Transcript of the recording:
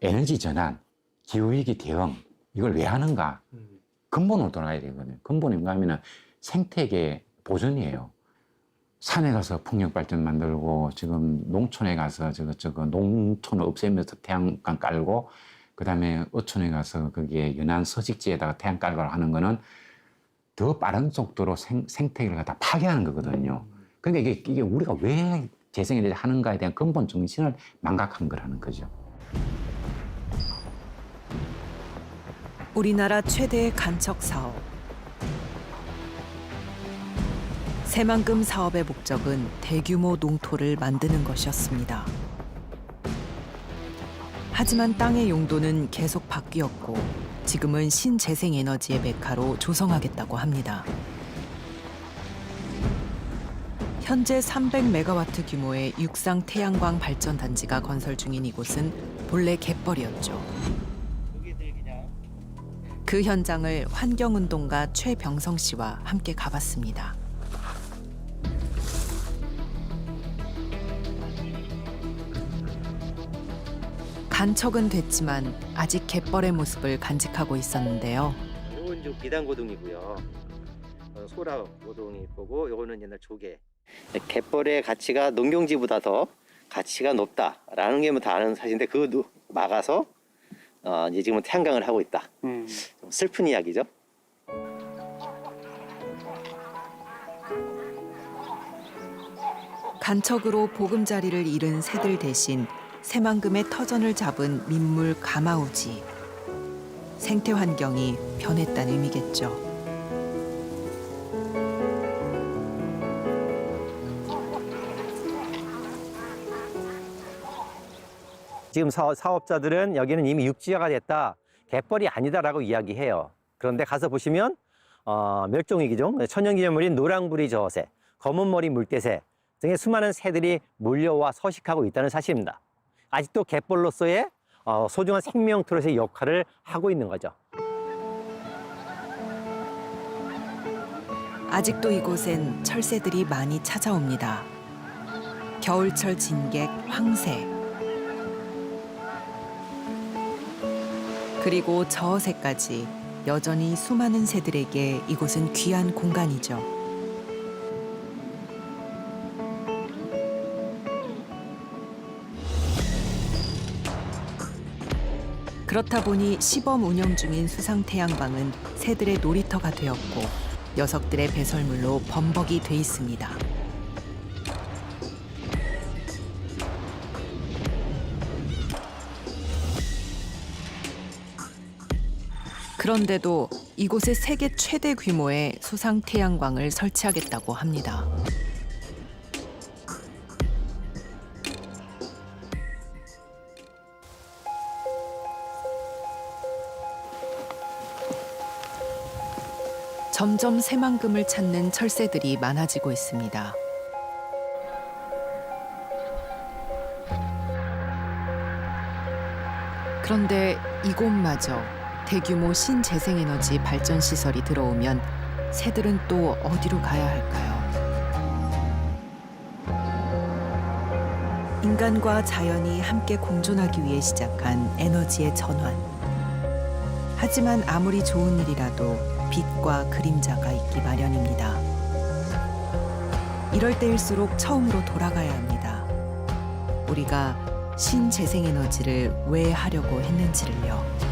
에너지 전환, 기후위기 대응 이걸 왜 하는가? 근본으로 돌아가야 되거든요. 근본이 뭔가 하면은 생태계 보존이에요. 산에 가서 풍력 발전 만들고 지금 농촌에 가서 저거 저거 농촌을 없애면서 태양광 깔고 그다음에 어촌에 가서 거기에 연안 서식지에다가 태양 깔고 하는 거는 더 빠른 속도로 생, 생태계를 갖다 파괴하는 거거든요. 그러니까 이게, 이게 우리가 왜 재생에너지 하는가에 대한 근본 정신을 망각한 거라는 거죠. 우리나라 최대의 간척 사업. 새만금 사업의 목적은 대규모 농토를 만드는 것이었습니다. 하지만 땅의 용도는 계속 바뀌었고 지금은 신재생 에너지의 메카로 조성하겠다고 합니다. 현재 300메가와트 규모의 육상 태양광 발전 단지가 건설 중인 이곳은 본래 갯벌이었죠. 그 현장을 환경운동가 최병성 씨와 함께 가봤습니다. 간척은 됐지만 아직 갯벌의 모습을 간직하고 있었는데요. 요건 좀 비단고등이고요. 어, 소라 고등이 있고 요거는 옛날 조개. 갯벌의 가치가 농경지보다 더 가치가 높다라는 게 뭐 다 아는 사실인데 그거 누- 막아서 어, 이제 지금은 태양광을 하고 있다. 좀 슬픈 이야기죠. 간척으로 보금자리를 잃은 새들 대신 새만금의 터전을 잡은 민물 가마우지. 생태 환경이 변했다는 의미겠죠. 지금 사, 사업자들은 여기는 이미 육지화가 됐다. 갯벌이 아니다라고 이야기해요. 그런데 가서 보시면 어, 멸종위기종, 천연기념물인 노랑부리 저새, 검은머리 물대새 등의 수많은 새들이 몰려와 서식하고 있다는 사실입니다. 아직도 갯벌로서의 어, 소중한 생명틀로서의 역할을 하고 있는 거죠. 아직도 이곳엔 철새들이 많이 찾아옵니다. 겨울철 진객 황새. 그리고 저새까지 여전히 수많은 새들에게 이곳은 귀한 공간이죠. 그렇다 보니 시범 운영 중인 수상 태양광은 새들의 놀이터가 되었고 녀석들의 배설물로 범벅이 돼 있습니다. 그런데도 이곳에 세계 최대 규모의 수상 태양광을 설치하겠다고 합니다. 점점 새만금을 찾는 철새들이 많아지고 있습니다. 그런데 이곳마저 대규모 신재생에너지 발전 시설이 들어오면 새들은 또 어디로 가야 할까요? 인간과 자연이 함께 공존하기 위해 시작한 에너지의 전환. 하지만 아무리 좋은 일이라도 빛과 그림자가 있기 마련입니다. 이럴 때일수록 처음으로 돌아가야 합니다. 우리가 신재생에너지를 왜 하려고 했는지를요.